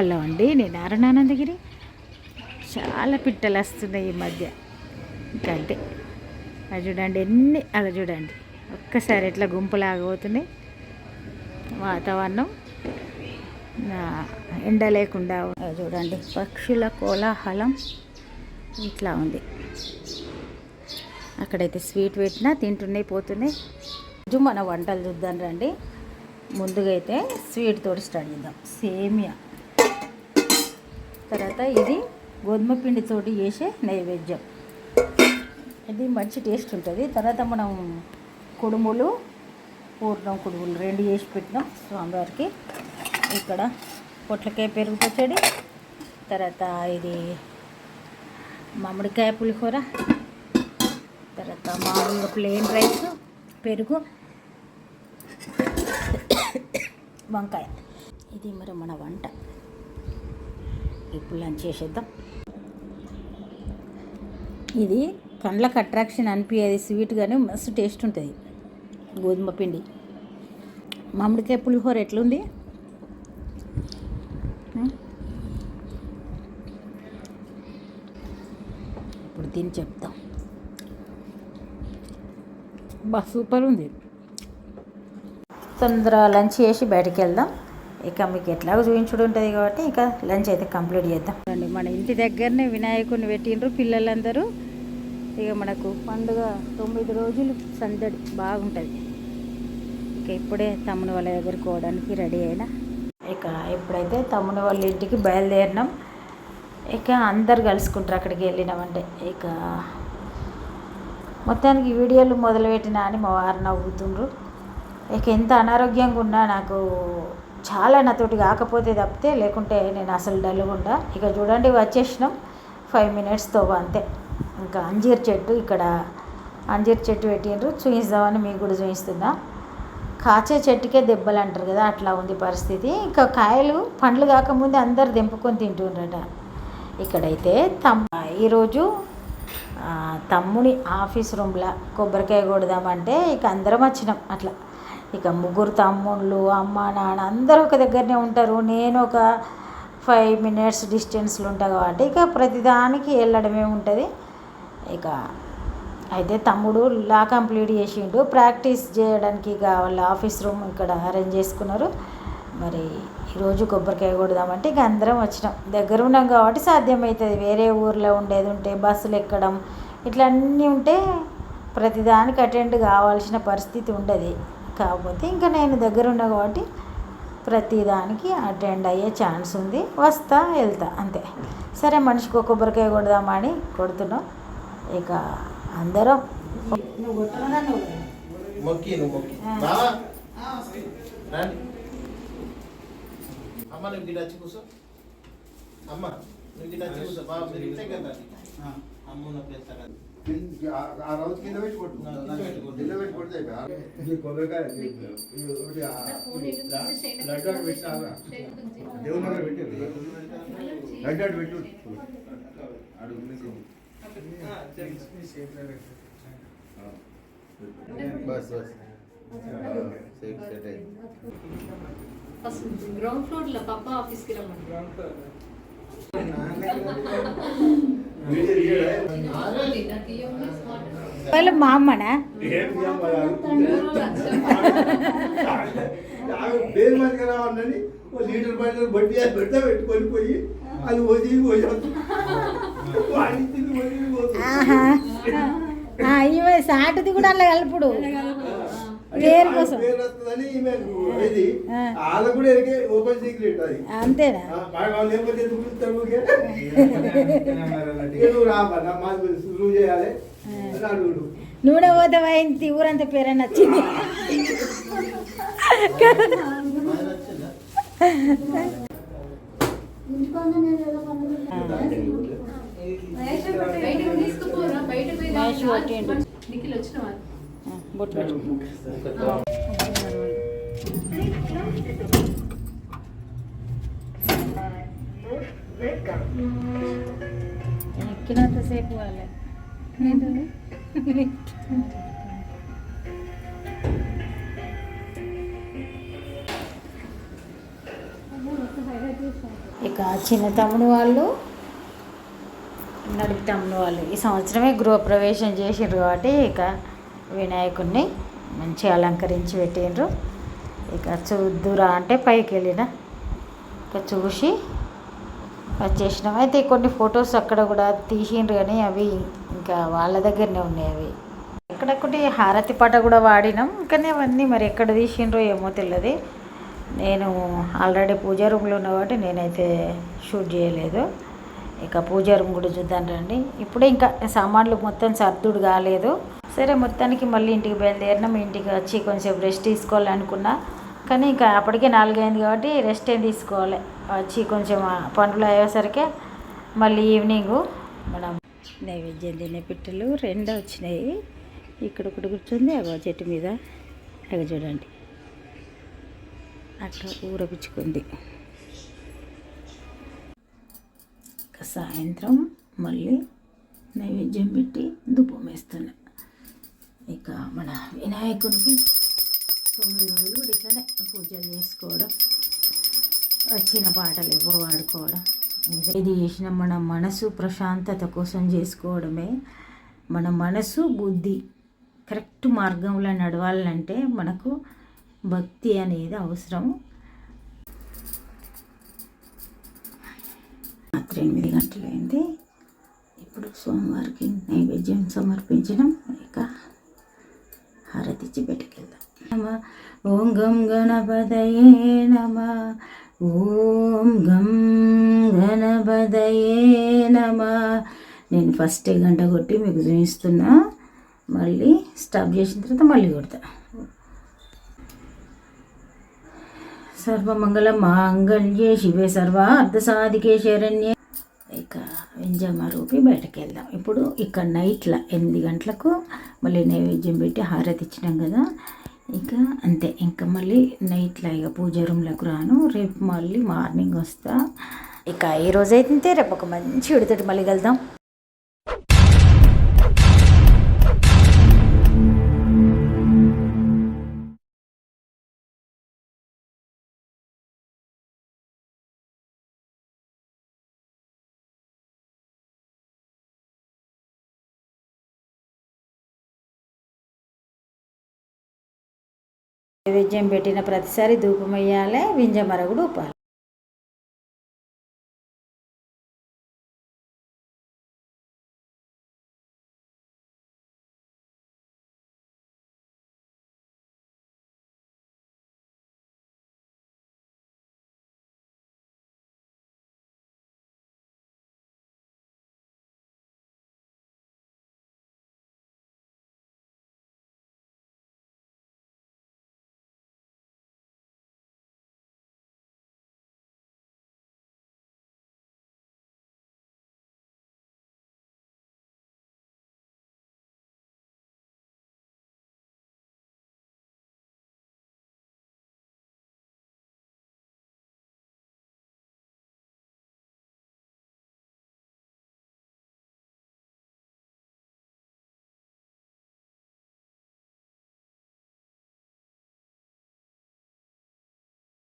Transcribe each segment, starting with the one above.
Hello అండి నేను అరుణానందగిరి. చాలా పిట్టలు వస్తున్నాయి ఈ మధ్య. ఇంకా అంతే. అది చూడండి ఎన్ని అలా చూడండి. ఒక్కసారి ఎట్లా గుంపులాగా పోతున్నాయి వాతావరణం ఎండ లేకుండా అది చూడండి పక్షుల కోలాహలం ఇట్లా ఉంది. అక్కడైతే స్వీట్ పెట్టినా తింటున్నాయి పోతున్నాయి. రోజు మన వంటలు చూద్దాం రండి. ముందుగా అయితే స్వీట్ తోటి స్టార్ట్ చేద్దాం. సేమియా. తర్వాత ఇది గోధుమ పిండితోటి చేసే నైవేద్యం. ఇది మంచి టేస్ట్ ఉంటుంది. తర్వాత మనం కుడుములు పూర్ణం కుడుములు రెండు చేసి పెట్టినాం స్వామివారికి. ఇక్కడ పొట్లకాయ పెరుగు పచ్చడి తర్వాత ఇది మామిడికాయ పులిహోర తర్వాత మామూలుగా ప్లెయిన్ రైస్ పెరుగు వంకాయ. ఇది మరి మన వంట. ఇప్పుడు లంచ్ చేసేద్దాం. ఇది కండ్లకు అట్రాక్షన్ అనిపించేది స్వీట్ కానీ మస్తు టేస్ట్ ఉంటుంది. గోధుమ పిండి. మామిడికాయ పులిహోర ఎట్లుంది? ఇప్పుడు తిని చెప్తాం. బా సూపర్ ఉంది. తొందర లంచ్ చేసి బయటకు వెళ్దాం. ఇక మీకు ఎట్లాగో చూపించుడు ఉంటుంది కాబట్టి ఇక లంచ్ అయితే కంప్లీట్ చేద్దాం. మన ఇంటి దగ్గరనే వినాయకుడిని పెట్టిండ్రు పిల్లలందరూ. ఇక మనకు పండుగ తొమ్మిది రోజులు సందడి బాగుంటుంది. ఇక ఇప్పుడే తమ్ముని వాళ్ళ దగ్గరికి పోవడానికి రెడీ అయినా. ఇక ఇప్పుడైతే తమ్ముని వాళ్ళ ఇంటికి బయలుదేరినాం ఇక అందరు కలుసుకుంటారు అక్కడికి వెళ్ళినామంటే. ఇక మొత్తానికి వీడియోలు మొదలుపెట్టినా అని మా వారు నవ్వుతుండ్రు. ఇక ఎంత అనారోగ్యంగా ఉన్నా నాకు చాలా నాతోటి కాకపోతే తప్పితే లేకుంటే నేను అసలు డల్గుండా ఇక చూడండి వచ్చేసినాం. ఫైవ్ మినిట్స్తో అంతే. ఇంకా అంజీర్ చెట్టు ఇక్కడ అంజీర్ చెట్టు పెట్టిండ్రు. చూపిస్తామని మీకు కూడా చూపిస్తున్నా కాచే చెట్టుకే దెబ్బలు అంటారు కదా అట్లా ఉంది పరిస్థితి. ఇంకా కాయలు పండ్లు కాకముందే అందరు తెంపుకొని తింటుండ్రట. ఇక్కడైతే తమ్ ఈరోజు తమ్ముని ఆఫీస్ రూమ్లో కొబ్బరికాయ కొడదామంటే ఇక అందరం వచ్చినాం అట్లా. ఇక ముగ్గురు తమ్ముళ్ళు అమ్మ నాన్న అందరూ ఒక దగ్గరనే ఉంటారు. నేను ఒక ఫైవ్ మినిట్స్ డిస్టెన్స్లో ఉంటా కాబట్టి ఇక ప్రతిదానికి వెళ్ళడమే ఉంటుంది. ఇక అయితే తమ్ముడు లా కంప్లీట్ చేసిండు. ప్రాక్టీస్ చేయడానికి ఇక వాళ్ళ ఆఫీస్ రూమ్ ఇక్కడ అరేంజ్ చేసుకున్నారు. మరి ఈరోజు కొబ్బరికాయ కొడదామంటే ఇక అందరం వచ్చినాం. దగ్గర ఉన్నాం కాబట్టి సాధ్యమవుతుంది వేరే ఊర్లో ఉండేది ఉంటే బస్సులు ఎక్కడం ఇట్లన్నీ ఉంటే ప్రతిదానికి అటెండ్ కావాల్సిన పరిస్థితి ఉండదు. కాకపోతే ఇంకా నేను దగ్గర ఉన్నా కాబట్టి ప్రతిదానికి అటెండ్ అయ్యే ఛాన్స్ ఉంది. వస్తా వెళ్తా అంతే. సరే మనిషికి ఒక కొబ్బరికాయ కొడదామా అని కొడుతున్నాం. ఇక అందరం నువ్వు నువ్వు నువ్వు అమ్మ నువ్వు గిడ వచ్చి కూర్చో. అమ్మ నువ్వు గిడ వచ్చి కూర్చో. బాబా మీరు ఇట్లే కదా. అమ్మ ఉన్న ప్లేస్ కదా ఆ రోజు కింద పెట్టి కొట్టు నా కింద పెట్టి కొట్టు. కింద పెట్టి కొడితే అయిపోయా. ఇది కొబ్బరికాయ ఇది ఇది ఒకటి ఆ లడ్డు అటు పెట్టినారా? దేవుని దగ్గర పెట్టింది లడ్డు అటు పెట్టు అడుగు బస్ బస్ సేఫ్ సెట్ అయింది ఫస్ట్ గ్రౌండ్ ఫ్లోర్ లో పప్ప ఆఫీస్ కి రమ్మండి నాకు ఇవ్వండి స్మార్ట్ వాళ్ళు మా అమ్మనా పేరు మందిగా రావాలని ఓ లీటర్ బయట బట్టి పెడితే పెట్టుకొని పోయి అది పోసి పోయి ఈమె సాటుది కూడా అలా కలుపుడు. పేరు కోసం. పేరు వస్తుందని ఈమె ఇది ఆ. వాళ్ళకు కూడా ఎరికే ఓపెన్ సీక్రెట్ అది. అంతేనా? వాళ్ళు లేకపోతే ఎందుకు నువ్వు రుజువు చేయాలి అడుగుడు. నూనె ఊరంతా పేరని వచ్చింది మహేష్ కొట్టిండు. నిఖిల్ వచ్చిన బొట్టు పెట్టు ఎక్కినంతసేపు వాళ్ళే ఇక చిన్న తమ్ముడు వాళ్ళు నడుపు తమ్ముడు వాళ్ళు. ఈ సంవత్సరమే గృహప్రవేశం చేసిండ్రు కాబట్టి ఇక వినాయకుడిని మంచిగా అలంకరించి పెట్టిండ్రు. ఇక చూద్దురా అంటే పైకి వెళ్ళిన. ఇక చూసి వచ్చేసినాం అయితే కొన్ని ఫొటోస్ అక్కడ కూడా తీసిండ్రు కానీ అవి ఇంకా వాళ్ళ దగ్గరనే ఉన్నాయి అవి. ఎక్కడొక్కటి హారతి పాట కూడా వాడినాం. కానీ అవన్నీ మరి ఎక్కడ తీసిండ్రో ఏమో తెలియదు నేను ఆల్రెడీ పూజా రూమ్లో ఉన్న కాబట్టి నేనైతే షూట్ చేయలేదు. ఇక పూజా రూమ్ కూడా చూద్దాం రండి. ఇప్పుడే ఇంకా సామాన్లు మొత్తం సర్దుడు కాలేదు. సరే మొత్తానికి మళ్ళీ ఇంటికి బయలుదేరినాం. ఇంటికి వచ్చి కొంచెం రెస్ట్ తీసుకోవాలనుకున్నా కానీ ఇంకా అప్పటికే నాలుగైంది కాబట్టి రెస్ట్ ఏం తీసుకోవాలి. వచ్చి కొంచెం ఆ పనులు అయ్యేసరికి మళ్ళీ ఈవినింగ్ మనం నైవేద్యం తినే పిట్టలు రెండు వచ్చినాయి. ఇక్కడ ఒకటి కూర్చుంది అగో చెట్టు మీద. అగ చూడండి. అట్లా ఊరపుచ్చుకుంది సాయంత్రం మళ్ళీ నైవేద్యం పెట్టి దుబ్బం వేస్తున్నాయి ఇక మన వినాయకునికి తొమ్మిది రోజులు కూడా ఇట్లనే పూజలు చేసుకోవడం వచ్చిన పాటలు ఇవ్వ వాడుకోవడం ఇది- ఇది చేసిన మన మనసు ప్రశాంతత కోసం చేసుకోవడమే. మన మనసు బుద్ధి కరెక్ట్ మార్గంలో నడవాలంటే మనకు భక్తి అనేది అవసరం. రాత్రి ఎనిమిది గంటలైంది. ఇప్పుడు సోమవారికి నైవేద్యం సమర్పించడం. ఇక ఓం గం గణపతయే నమ. ఓం గం గణపతయే నమ. నేను ఫస్ట్ గంట కొట్టి మీకు చూపిస్తున్నా. మళ్ళీ స్టాప్ చేసిన తర్వాత మళ్ళీ కొడతా. సర్వమంగళ మాంగళ్యే శివే సర్వ అర్ధసాధికే శరణ్యే. ఇక వెంజమ్మ రూపి బయటకు వెళ్దాం. ఇప్పుడు ఇక్కడ నైట్ల ఎనిమిది గంటలకు మళ్ళీ నైవేద్యం పెట్టి హారతి ఇచ్చినాం కదా. ఇక అంతే. ఇంకా మళ్ళీ నైట్లో ఇక పూజ రూమ్లోకి రాను. రేపు మళ్ళీ మార్నింగ్ వస్తా. ఇక ఈరోజు అయితే రేపు ఒక మంచి విడితోటి మళ్ళీ వెళ్దాం నైవేద్యం పెట్టిన ప్రతిసారి ధూపం వేయాలి వింజమర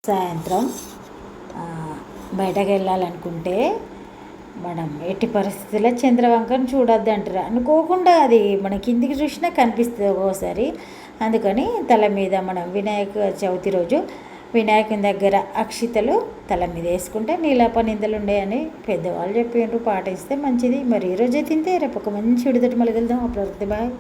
సాయంత్రం బయటకు వెళ్ళాలనుకుంటే మనం ఎట్టి పరిస్థితుల్లో చంద్రవంకను చూడొద్దు అంటారు. అనుకోకుండా అది మన కిందికి చూసినా కనిపిస్తుంది ఒక్కోసారి. అందుకని తల మీద మనం వినాయక చవితి రోజు వినాయకుని దగ్గర అక్షితలు తల మీద వేసుకుంటే నీలాప నిందలు ఉండేయని పెద్దవాళ్ళు చెప్పిండ్రు పాటిస్తే మంచిది. మరి ఈరోజే తింటే రేపు ఒక మంచి విడుదట మళ్ళీ వెళ్దాం అప్పుడు బాయ్.